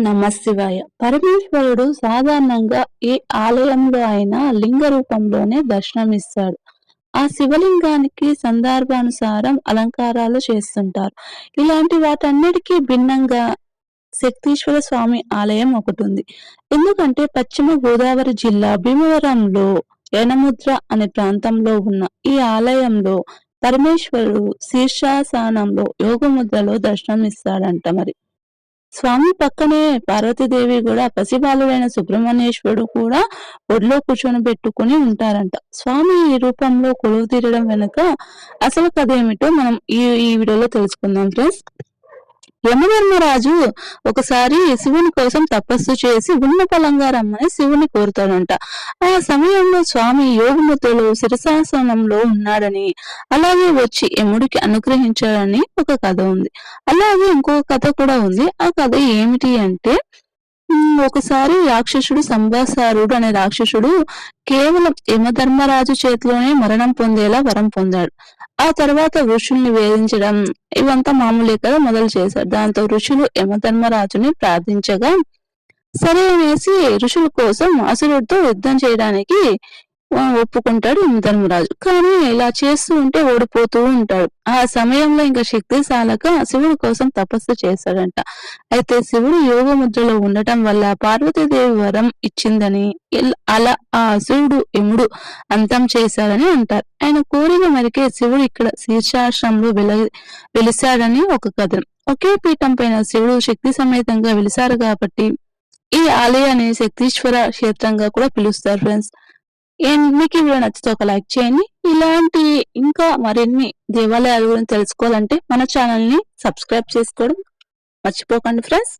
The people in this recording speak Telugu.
నమశివాయ. పరమేశ్వరుడు సాధారణంగా ఏ ఆలయంలో అయినా లింగ రూపంలోనే దర్శనమిస్తాడు. ఆ శివలింగానికి సందర్భానుసారం అలంకారాలు చేస్తుంటారు. ఇలాంటి వాటన్నిటికీ భిన్నంగా శక్తీశ్వర స్వామి ఆలయం ఒకటి ఉంది ఎందుకంటే పశ్చిమ గోదావరి జిల్లా భీమవరంలో యనముద్ర అనే ప్రాంతంలో ఉన్న ఈ ఆలయంలో పరమేశ్వరుడు శీర్షాసనంలో యోగముద్రలో దర్శనం ఇస్తాడంట మరి. స్వామి పక్కనే పార్వతీదేవి కూడా పసిబాలుడైన సుబ్రహ్మణ్యేశ్వరుడు కూడా ఒడిలో కూర్చొని పెట్టుకుని ఉంటారంట. స్వామి ఈ రూపంలో కొలువు తీరడం వెనుక అసలు కథ ఏమిటో మనం ఈ ఈ వీడియోలో తెలుసుకుందాం ఫ్రెండ్స్. యమధర్మరాజు ఒకసారి శివుని కోసం తపస్సు చేసి ఉన్న పలంగా రమ్మని శివుని కోరుతాడంట. ఆ సమయంలో స్వామి యోగముద్రలో శిరశాసనంలో ఉన్నాడని అలాగే వచ్చి యముడికి అనుగ్రహించాడని ఒక కథ ఉంది. అలాగే ఇంకొక కథ కూడా ఉంది. ఆ కథ ఏమిటి అంటే ఒకసారి రాక్షసుడు సంభాసారుడు అనే రాక్షసుడు కేవలం యమధర్మరాజు చేతిలోనే మరణం పొందేలా వరం పొందాడు. ఆ తర్వాత ఋషుల్ని వేధించడం ఇవంతా మామూలే కదా మొదలు చేశారు. దాంతో ఋషులు యమధర్మరాజుని ప్రార్థించగా సరే అనేసి ఋషుల కోసం అసురుడితో యుద్ధం చేయడానికి ఒప్పుకుంటాడు ధర్మరాజు. కానీ ఇలా చేస్తూ ఉంటే ఓడిపోతూ ఉంటాడు. ఆ సమయంలో ఇంకా శక్తి సాలక శివుడి కోసం తపస్సు చేశాడంట. అయితే శివుడు యోగ ముద్రలో ఉండటం వల్ల పార్వతీదేవి వరం ఇచ్చిందని అలా ఆ అసురుడు యముడు అంతం చేశాడని అంటారు. ఆయన కోరిక మరికే శివుడు ఇక్కడ శీర్షాశ్రంలో వెల వెలిశాడని ఒక కథనం ఒకే పీఠం పైన శివుడు శక్తి సమేతంగా వెలిశారు కాబట్టి ఈ ఆలయాన్ని శక్తీశ్వర క్షేత్రంగా కూడా పిలుస్తారు ఫ్రెండ్స్. మీకు ఈ వీడియో నచ్చితే ఒక లైక్ చేయండి. ఇలాంటి ఇంకా మరిన్ని దేవాలయాల గురించి తెలుసుకోవాలంటే మన ఛానల్ని సబ్స్క్రైబ్ చేసుకోవడం మర్చిపోకండి ఫ్రెండ్స్.